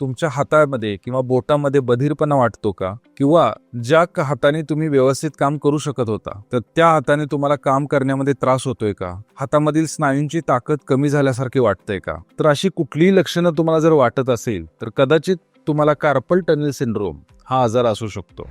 तुमच्या हातामध्ये किंवा बोटामध्ये बधीरपणा वाटतो का? किंवा ज्या हाताने तुम्ही व्यवस्थित काम करू शकत होता तर त्या हाताने तुम्हाला काम करण्यामध्ये त्रास होतोय का? हातामधील स्नायूंची ताकद कमी झाल्यासारखी वाटतंय का? तर अशी कुठलीही लक्षणं तुम्हाला जर वाटत असेल तर कदाचित तुम्हाला कार्पल टनेल सिंड्रोम हा आजार असू शकतो.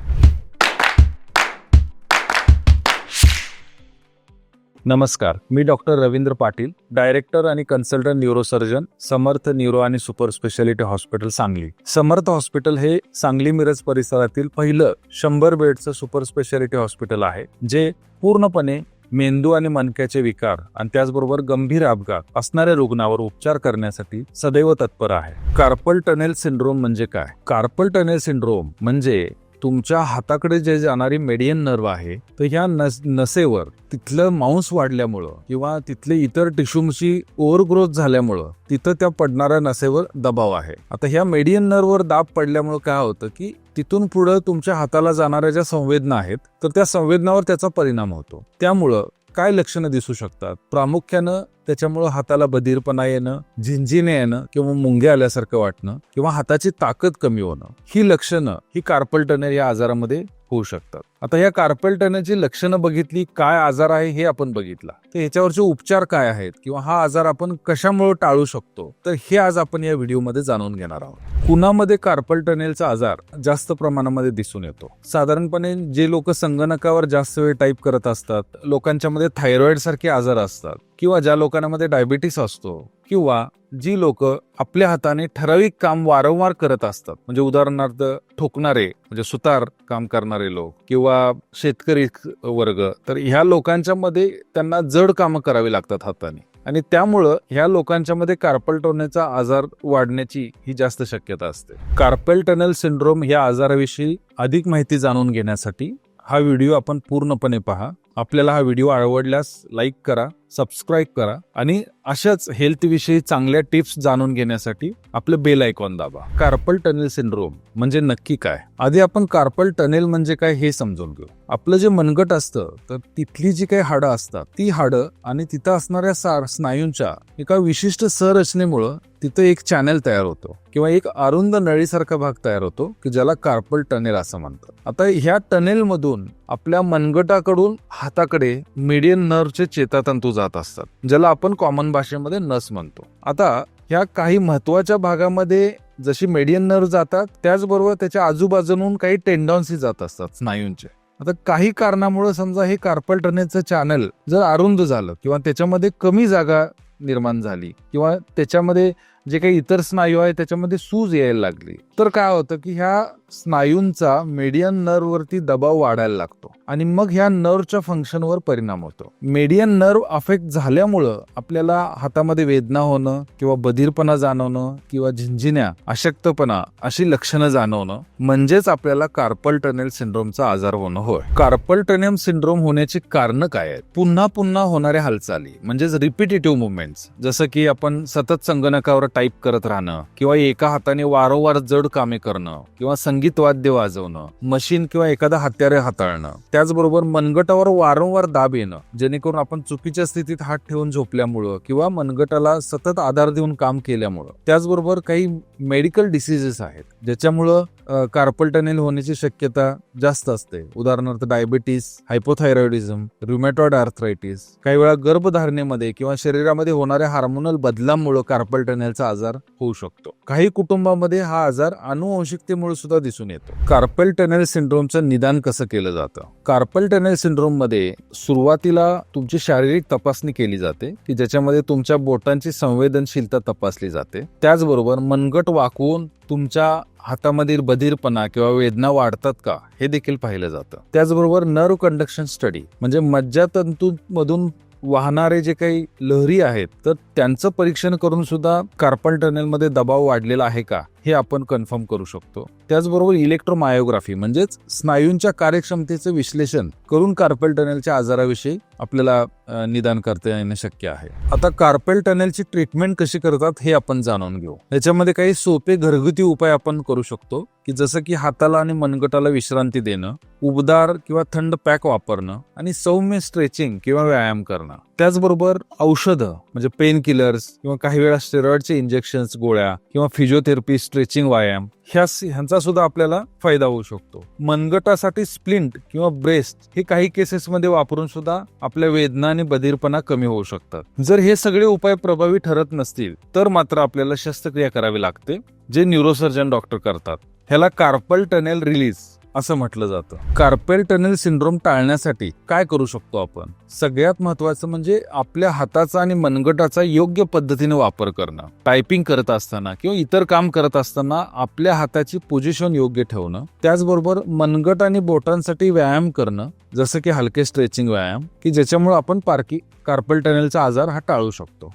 नमस्कार मी डॉक्टर रवींद्र पाटील डायरेक्टर आणि कन्सल्टंट न्यूरोसर्जन समर्थ न्यूरो आणि super speciality hospital Sangli. Samarth hospital हे सांगली मिरज परिसरातील पहिलं शंभर बेडचं सुपर स्पेशालिटी हॉस्पिटल आहे जे पूर्णपणे मेंदू आणि मनक्याचे विकार आणि त्याचबरोबर गंभीर अपघात असणाऱ्या रुग्णावर उपचार करण्यासाठी सदैव तत्पर आहे. कार्पल टनेल सिंड्रोम म्हणजे काय? कार्पल टनेल सिंड्रोम म्हणजे तुमच्या हाताकडे जे जाणारी मेडियन नर्व आहे तर ह्या नस नसेवर तिथलं मांस वाढल्यामुळं किंवा तिथले इतर टिश्यूमची ओव्हरग्रोथ झाल्यामुळं तिथं त्या पडणाऱ्या नसेवर दबाव आहे. आता ह्या मेडियन नर्ववर दाब पडल्यामुळं काय होतं की तिथून पुढं तुमच्या हाताला जाणाऱ्या ज्या संवेदना आहेत तर त्या संवेदनावर त्याचा परिणाम होतो. त्यामुळं काय लक्षणं दिसू शकतात? प्रामुख्यानं त्याच्यामुळं हाताला बधीरपणा येणं झिंझिने येणं किंवा मुंग्या आल्यासारखं वाटणं किंवा हाताची ताकद कमी होणं ही लक्षणं ही कार्पल टनेल या आजारामध्ये होऊ शकतात. आता या कार्पल लक्षणं बघितली काय आजार आहे हे आपण बघितला. तर ह्याच्यावरचे उपचार काय आहेत किंवा हा आजार आपण कशामुळे टाळू शकतो? तर हे आज आपण या व्हिडिओमध्ये जाणून घेणार आहोत. कुणामध्ये कार्पल टनेलचा आजार जास्त प्रमाणामध्ये दिसून येतो. साधारणपणे जे लोक संगणकावर जास्त वेळ टाईप करत असतात लोकांच्यामध्ये थायरॉइड सारखे आजार असतात किंवा ज्या लोकांमध्ये डायबिटीस असतो किंवा जी लोक आपल्या हाताने ठराविक काम वारंवार करत असतात. म्हणजे उदाहरणार्थ ठोकणारे म्हणजे सुतार काम करणारे लोक किंवा शेतकरी वर्ग तर ह्या लोकांच्या मध्ये त्यांना जड कामं करावी लागतात हाताने. आणि त्यामुळं ह्या लोकांच्या मध्ये कार्पल टोनेचा आजार वाढण्याची ही जास्त शक्यता असते. कार्पल टनेल सिंड्रोम या आजाराविषयी अधिक माहिती जाणून घेण्यासाठी हा व्हिडिओ आपण पूर्णपणे पहा. आपल्याला हा व्हिडिओ आवडल्यास लाईक करा सबस्क्राईब करा आणि अशाच हेल्थविषयी चांगल्या टिप्स जाणून घेण्यासाठी आपलं बेल आयकॉन दाबा. कार्पल टनेल सिंड्रोम म्हणजे नक्की काय? आधी आपण कार्पल टनेल म्हणजे काय हे समजून घेऊ. आपलं जे मनगट असतं तर तिथली जी काही हाडं असतात ती हाडं आणि तिथं असणाऱ्या सार स्नायूंच्या एका विशिष्ट संरचनेमुळं तिथं एक चॅनेल तयार होतो किंवा एक अरुंद नळीसारखा भाग तयार होतो की ज्याला कार्पल टनेल असं म्हणतात. आता ह्या टनेलमधून आपल्या मनगटाकडून हाताकडे मिडियन नर्वचे चेतातंतू जात असतात ज्याला आपण कॉमन भाषेमध्ये नस म्हणतो. आता ह्या काही महत्त्वाच्या भागामध्ये जशी मेडियन नर्व जातात त्याचबरोबर त्याच्या आजूबाजून काही टेंडॉन्सी जात असतात स्नायूंचे. आता काही कारणामुळे समजा हे कार्पल टनेलचं चॅनल जर अरुंद झालं किंवा त्याच्यामध्ये कमी जागा निर्माण झाली किंवा त्याच्यामध्ये जे काही इतर स्नायू आहे त्याच्यामध्ये सूज यायला लागली. तर काय होतं की ह्या स्नायूंचा मेडियन नर्व वरती दबाव वाढायला लागतो आणि मग ह्या नर्वच्या फंक्शनवर परिणाम होतो. मेडियन नर्व अफेक्ट झाल्यामुळं आपल्याला हातामध्ये वेदना होणं किंवा बधीरपणा जाणवणं किंवा झिंझिन्या अशक्तपणा अशी लक्षणं जाणवणं म्हणजेच आपल्याला कार्पल टनेल सिंड्रोमचा आजार होणं होय. कार्पल टनेल सिंड्रोम होण्याची कारणं काय आहेत? पुन्हा पुन्हा होणाऱ्या हालचाली म्हणजेच रिपिटेटिव्ह मुवमेंट्स जसं की आपण सतत संगणकावर टाईप करत राहणं किंवा एका हाताने वारंवार जड कामे करणं किंवा संगीत वाद्य वाजवणं मशीन किंवा एखादा हत्यारे हाताळणं त्याचबरोबर मनगटावर वारंवार दाब येणं जेणेकरून आपण चुकीच्या स्थितीत हात ठेवून झोपल्यामुळं किंवा मनगटाला सतत आधार देऊन काम केल्यामुळं. त्याचबरोबर काही मेडिकल डिसिजेस आहेत ज्याच्यामुळं कार्पल टनेल होण्याची शक्यता जास्त असते. उदाहरणार्थ डायबिटीस हायपोथायरॉइडिझम रुमॅटॉइड आर्थरायटिस काही वेळा गर्भधारणेमध्ये किंवा शरीरामध्ये होणाऱ्या हार्मोनल बदलामुळे कार्पल टनेलचा आजार होऊ शकतो. काही कुटुंबामध्ये हा आजार अनुवंशिकतेमुळे सुद्धा दिसून येतो. कार्पल टनेल सिंड्रोमचं निदान कसं केलं जातं? कार्पल टनेल सिंड्रोममध्ये सुरुवातीला तुमची शारीरिक तपासणी केली जाते की ज्याच्यामध्ये तुमच्या बोटांची संवेदनशीलता तपासली जाते. त्याचबरोबर मनगट वाकवून तुमच्या हातामधील बधीरपणा किंवा वेदना वाढतात का हे देखील पाहिलं जातं. त्याचबरोबर नर्व कंडक्शन स्टडी म्हणजे मज्जातंतूमधून वाहणारे जे काही लहरी आहेत तर त्यांचं परीक्षण करून सुद्धा कार्पल टनेलमध्ये दबाव वाढलेला आहे का? हे आपण कन्फर्म करू शकतो. त्याचबरोबर इलेक्ट्रोमायोग्राफी म्हणजेच स्नायूंच्या कार्यक्षमतेचं विश्लेषण करून कार्पेल टनेलच्या आजाराविषयी आपल्याला निदान करता येणं शक्य आहे. आता कार्पेल टनेलची ट्रीटमेंट कशी करतात हे आपण जाणून घेऊ. याच्यामध्ये काही सोपे घरगुती उपाय आपण करू शकतो की की जसं की हाताला आणि मनगटाला विश्रांती देणं उबदार किंवा थंड पॅक वापरणं आणि सौम्य स्ट्रेचिंग किंवा व्यायाम करणं. त्याचबरोबर औषधं म्हणजे पेन किलर्स किंवा काही वेळा स्टेरॉइडचे इंजेक्शन्स गोळ्या किंवा फिजिओथेरपी स्ट्रेचिंग व्यायाम ह्या ह्यांचा सुद्धा आपल्याला फायदा होऊ शकतो. मनगटासाठी स्प्लिंट किंवा ब्रेस्ट हे काही केसेसमध्ये वापरून सुद्धा आपल्या वेदना आणि बधीरपणा कमी होऊ शकतात. जर हे सगळे उपाय प्रभावी ठरत नसतील तर मात्र आपल्याला शस्त्रक्रिया करावी लागते जे न्यूरोसर्जन डॉक्टर करतात. ह्याला कार्पल टनेल रिलीज असं म्हटलं जातं. कार्पेल टनेल सिंड्रोम टाळण्यासाठी काय करू शकतो आपण? सगळ्यात महत्वाचं म्हणजे आपल्या हाताचा आणि मनगटाचा योग्य पद्धतीने वापर करणं. टायपिंग करत असताना किंवा इतर काम करत असताना आपल्या हाताची पोझिशन योग्य ठेवणं. त्याचबरोबर मनगट आणि बोटांसाठी व्यायाम करणं जसं की हलके स्ट्रेचिंग व्यायाम की ज्याच्यामुळे आपण पार्की कार्पल टनेलचा आजार हा टाळू शकतो.